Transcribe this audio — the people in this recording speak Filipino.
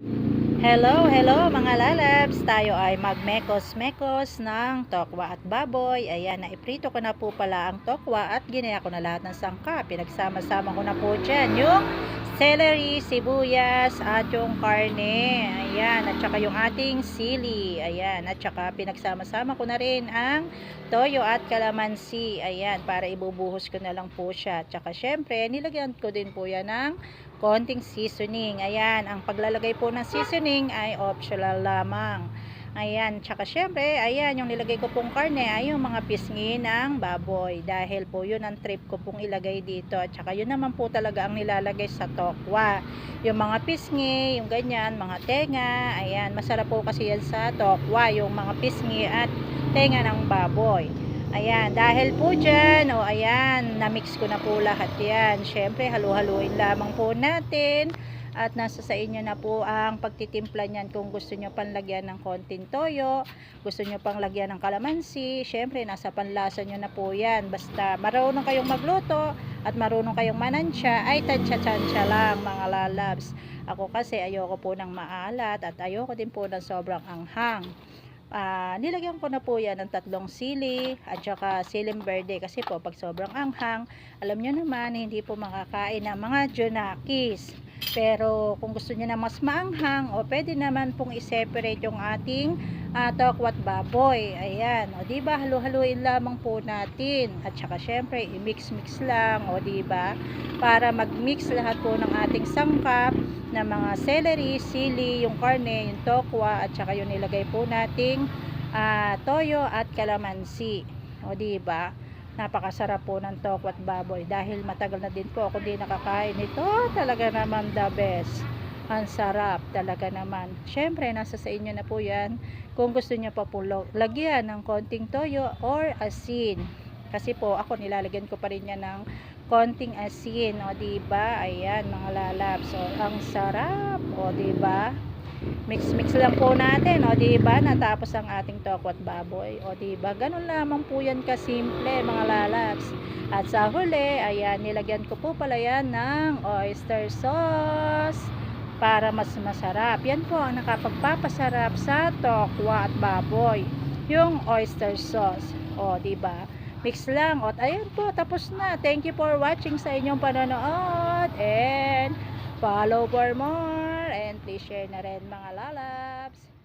Hello, hello mga lalabs. Tayo ay magmekos-mekos ng tokwa at baboy. Ayan, naiprito ko na po pala ang tokwa at ginaya ko na lahat ng sangka. Pinagsama-sama ko na po dyan yung celery, sibuyas at yung karne. Ayan, at saka yung ating sili. Ayan, at saka pinagsama-sama ko na rin ang toyo at kalamansi. Ayan, para ibubuhos ko na lang po siya. At saka syempre, nilagyan ko din po yan ng konting seasoning. Ayan, ang paglalagay po ng seasoning ay optional lamang. Ayan, tsaka syempre, ayan, yung nilagay ko pong karne ay yung mga pisngi ng baboy. Dahil po yun ang trip ko pong ilagay dito. At saka yun naman po talaga ang nilalagay sa tokwa. Yung mga pisngi, yung ganyan, mga tenga, ayan, masarap po kasi yan sa tokwa, yung mga pisngi at tenga ng baboy. Ayan, dahil po dyan, o ayan, na-mix ko na po lahat yan. Siyempre, halu-haluin lamang po natin. At nasa sa inyo na po ang pagtitimpla niyan kung gusto nyo panlagyan ng konting toyo, gusto nyo pang lagyan ng kalamansi, syempre nasa panlasa nyo na po yan. Basta marunong kayong magluto at marunong kayong manansya, ay tansya-tansya lang mga lalabs. Ako kasi ayoko po ng maalat at ayoko din po ng sobrang anghang. Ah, nilagyan ko na po yan ng tatlong sili at saka silim verde kasi po pag sobrang anghang, alam nyo naman hindi po makakain ng mga junakis. Pero kung gusto niyo na mas maanghang, o pwede naman pong i-separate yung ating uh, tokwat baboy. Ayan, o di ba halu-haluin lamang po natin. At saka syempre i-mix-mix lang, o di ba? Para mag-mix lahat po ng ating sangkap na mga celery, sili, yung karne, yung tokwa at saka yung nilagay po nating uh, toyo at kalamansi. O di ba? Napakasarap po ng tokwat baboy. Dahil matagal na din po ako di nakakain. Ito talaga naman the best. Ang sarap talaga naman. Syempre nasa sa inyo na po yan. Kung gusto nyo pa po lagyan ng konting toyo or asin. Kasi po ako nilalagyan ko pa rin yan ng konting asin o di ba? Ayan mga lalab so ang sarap o di ba mix mix lang po natin o di ba? Natapos ang ating tokwat baboy. O di ba? Ganun lamang po yan kasimple mga lalabs at sa huli ayan nilagyan ko po pala yan ng oyster sauce para mas masarap. Yan po ang nakapagpapasarap sa tokwa at baboy yung oyster sauce. O di ba? Mix lang. At ayan po tapos na. Thank you for watching sa inyong panonood. And follow for more and please share na rin mga lalabs.